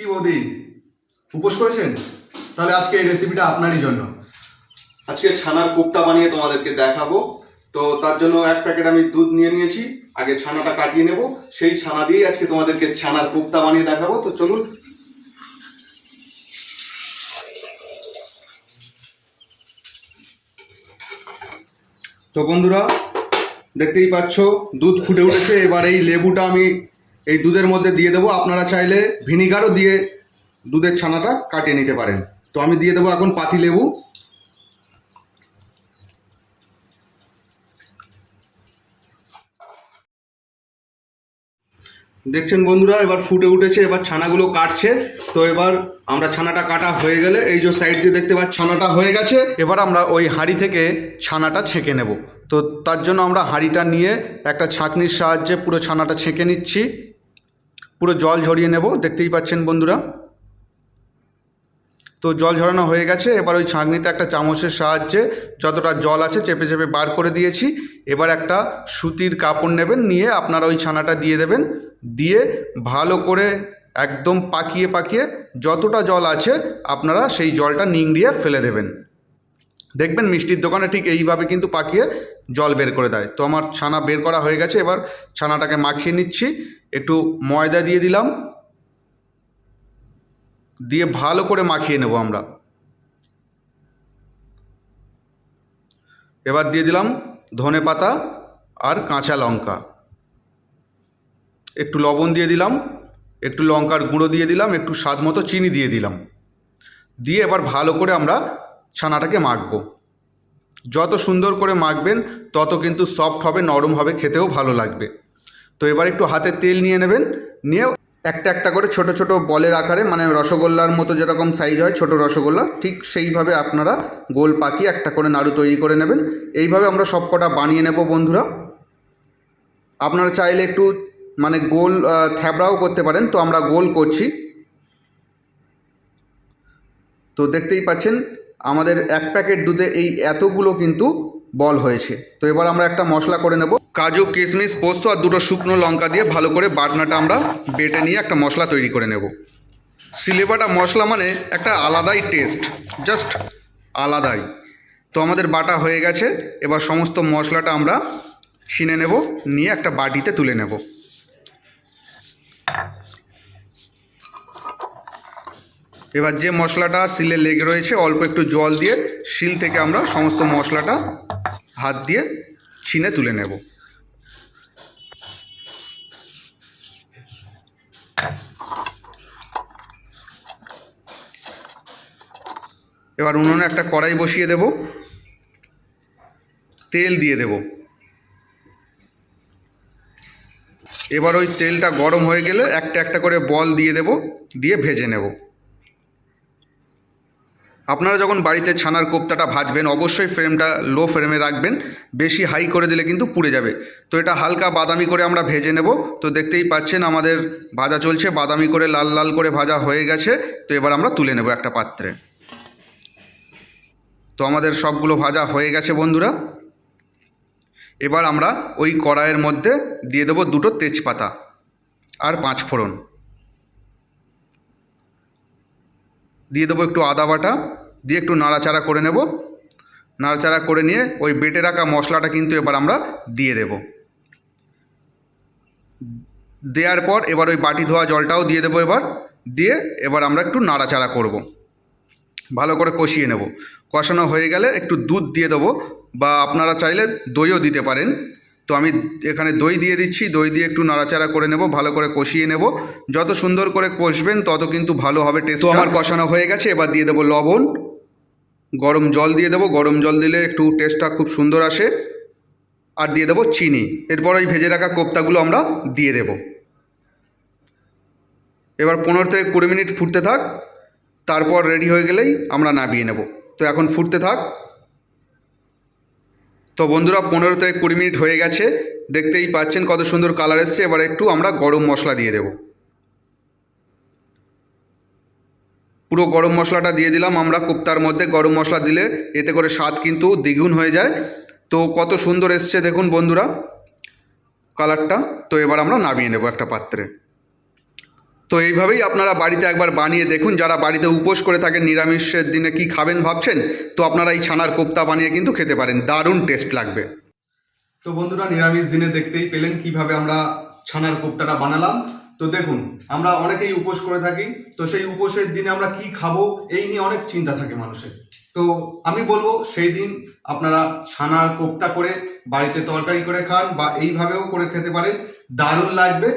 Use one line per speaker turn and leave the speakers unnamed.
কি বৌদি? উপোস করেছেন? তাহলে আজকে এই রেসিপিটা আপনারই জন্য। আজকে ছানার কোপ্তা বানিয়ে তোমাদেরকে দেখাবো। তো তার জন্য এক প্যাকেট আমি দুধ নিয়ে নিয়েছি। আগে ছানাটা কাটিয়ে নেব। সেই ছানা দিয়েই আজকে তোমাদেরকে ছানার কোপ্তা বানিয়ে দেখাবো। তো চলুন। তো বন্ধুরা, দেখতেই পাচ্ছ, দুধ ফুটে উঠেছে। এবার এই লেবুটা আমি এই দুধের মধ্যে দিয়ে দেবো। আপনারা চাইলে ভিনিগারও দিয়ে দুধের ছানাটা কাটিয়ে নিতে পারেন। তো আমি দিয়ে দেবো এখন পাতি লেবু। দেখছেন বন্ধুরা, এবার ফুটে উঠেছে, এবার ছানাগুলো কাটছে। তো এবার আমরা ছানাটা কাটা হয়ে গেলে এই যে সাইড দিয়ে দেখতে পাচ্ছি, ছানাটা হয়ে গেছে। এবার আমরা ওই হাঁড়ি থেকে ছানাটা ছেঁকে নেব। তো তার জন্য আমরা হাঁড়িটা নিয়ে একটা ছাঁকনির সাহায্যে পুরো ছানাটা ছেঁকে নিচ্ছি। পুরো জল ঝরিয়ে নেব, দেখতেই পাচ্ছেন বন্ধুরা। তো জল ঝরানো হয়ে গেছে, এবার ওই ছাঁকনিতে একটা চামচের সাহায্যে যতটা জল আছে চেপে চেপে বার করে দিয়েছি। এবার একটা সুতির কাপড় নেবেন, নিয়ে আপনারা ওই ছানাটা দিয়ে দেবেন। দিয়ে ভালো করে একদম পাকিয়ে পাকিয়ে যতটা জল আছে আপনারা সেই জলটা নিংড়িয়ে ফেলে দেবেন। দেখবেন মিষ্টির দোকানে ঠিক এইভাবে কিন্তু পাকিয়ে জল বের করে দেয়। তো আমার ছানা বের করা হয়ে গেছে, এবার ছানাটাকে মাখিয়ে নিচ্ছি। একটু ময়দা দিয়ে দিলাম। দিয়ে ভালো করে মাখিয়ে নেব আমরা। এবার দিয়ে দিলাম ধনে পাতা আর কাঁচা লঙ্কা। একটু লবণ দিয়ে দিলাম, একটু লঙ্কার গুঁড়ো দিয়ে দিলাম, একটু স্বাদ মতো চিনি দিয়ে দিলাম। দিয়ে এবার ভালো করে আমরা ছানাটাকে মাখবো। যত সুন্দর করে মাখবেন, তত কিন্তু সফট হবে, নরম হবে, খেতেও ভালো লাগবে। তো এবার একটু হাতে তেল নিয়ে নেবেন। নিয়ে একটা একটা করে ছোট ছোট বলের আকারে মানে রসগোল্লার মতো যেরকম সাইজ হয়, ছোট রসগোল্লা, ঠিক সেইভাবে আপনারা গোল পাকিয়ে একটা করে নাড়ু তৈরি করে নেবেন। এইভাবে আমরা সব কটা বানিয়ে নেব বন্ধুরা। আপনারা চাইলে একটু মানে গোল থ্যাবড়াও করতে পারেন। তো আমরা গোল করছি। তো দেখতেই পাচ্ছেন, আমাদের এক প্যাকেট দুধে এই এতগুলো কিন্তু বল হয়েছে। তো এবার আমরা একটা মশলা করে নেব। কাজু, কিশমিশ, পোস্ত আর দুটো শুকনো লঙ্কা দিয়ে ভালো করে বাটনাটা আমরা বেটে নিয়ে একটা মশলা তৈরি করে নেব। সিলেবাটা মশলা মানে একটা আলাদাই টেস্ট, জাস্ট আলাদাই। তো আমাদের বাটা হয়ে গেছে, এবার সমস্ত মশলাটা আমরা ছিনে নেব, নিয়ে একটা বাটিতে তুলে নেব। এবার যে মশলাটা শিলে লেগে রয়েছে, অল্প একটু জল দিয়ে শিল থেকে আমরা সমস্ত মশলাটা হাত দিয়ে ছিনে তুলে নেব। এবার উনুনে একটা কড়াই বসিয়ে দেব। তেল দিয়ে দেব। এবার ওই তেলটা গরম হয়ে গেলে একটা একটা করে বল দিয়ে দেব, দিয়ে ভেজে নেব। আপনারা যখন বাড়িতে ছানার কোপ্তাটা ভাজবেন, অবশ্যই ফ্রেমটা লো ফ্রেমে রাখবেন, বেশি হাই করে দিলে কিন্তু পুড়ে যাবে। তো এটা হালকা বাদামি করে আমরা ভেজে নেব। তো দেখতেই পাচ্ছেন আমাদের ভাজা চলছে, বাদামি করে লাল লাল করে ভাজা হয়ে গেছে। তো এবার আমরা তুলে নেব একটা পাত্রে। তো আমাদের সবগুলো ভাজা হয়ে গেছে বন্ধুরা। এবার আমরা ওই কড়াইয়ের মধ্যে দিয়ে দেবো দুটো তেজপাতা আর পাঁচ ফোড়ন। দিয়ে দেবো একটু আদা বাটা। দিয়ে একটু নাড়াচাড়া করে নেব। নাড়াচাড়া করে নিয়ে ওই বেটে রাখা মশলাটা কিন্তু এবার আমরা দিয়ে দেব। দেওয়ার পর এবার ওই বাটি ধোয়া জলটাও দিয়ে দেবো এবার। দিয়ে এবার আমরা একটু নাড়াচাড়া করব। ভালো করে কষিয়ে নেব। কষানো হয়ে গেলে একটু দুধ দিয়ে দেবো বা আপনারা চাইলে দইও দিতে পারেন। তো আমি এখানে দই দিয়ে দিচ্ছি। দই দিয়ে একটু নাড়াচাড়া করে নেব ভালো করে কষিয়ে নেব। যত সুন্দর করে কষবেন তত কিন্তু ভালো হবে টেস্ট আমার কষানো হয়ে গেছে এবার দিয়ে দেবো লবণ। গরম জল দিয়ে দেবো। গরম জল দিলে একটু টেস্টটা খুব সুন্দর আসে। আর দিয়ে দেবো চিনি। এরপর ওই ভেজে রাখা কোপ্তাগুলো আমরা দিয়ে দেব। এবার পনেরো থেকে কুড়ি মিনিট ফুটতে থাক। তারপর রেডি হয়ে গেলেই আমরা নামিয়ে নেব। তো এখন ফুটতে থাক। তো বন্ধুরা, পনেরো থেকে কুড়ি মিনিট হয়ে গেছে। দেখতেই পাচ্ছেন কত সুন্দর কালার এসছে। এবার একটু আমরা গরম মশলা দিয়ে দেব। পুরো গরম মশলাটা দিয়ে দিলাম, আমরা কুপ্তার মধ্যে গরম মশলা দিলে এতে করে স্বাদ কিন্তু দ্বিগুণ হয়ে যায়। তো কত সুন্দর এসছে দেখুন বন্ধুরা কালারটা। তো এবার আমরা নামিয়ে নেব একটা পাত্রে। তো এইভাবেই আপনারা বাড়িতে একবার বানিয়ে দেখুন, যারা বাড়িতে উপোস করে থাকেন, নিরামিষের দিনে কি খাবেন ভাবছেন, তো আপনারা এই ছানার কোপ্তা বানিয়ে কিন্তু খেতে পারেন, দারুণ টেস্ট লাগবে। তো বন্ধুরা, নিরামিষ দিনে দেখতেই পেলেন কীভাবে আমরা ছানার কোপ্তাটা বানালাম। তো দেখুন, আমরা অনেকেই উপোস করে থাকি, তো সেই উপোসের দিনে আমরা কি খাব এই নিয়ে অনেক চিন্তা থাকে মানুষের। তো আমি বলব, সেই দিন আপনারা ছানার কোপ্তা করে বাড়িতে তরকারি করে খান বা এইভাবেও করে খেতে পারেন। দারুণ লাগবে।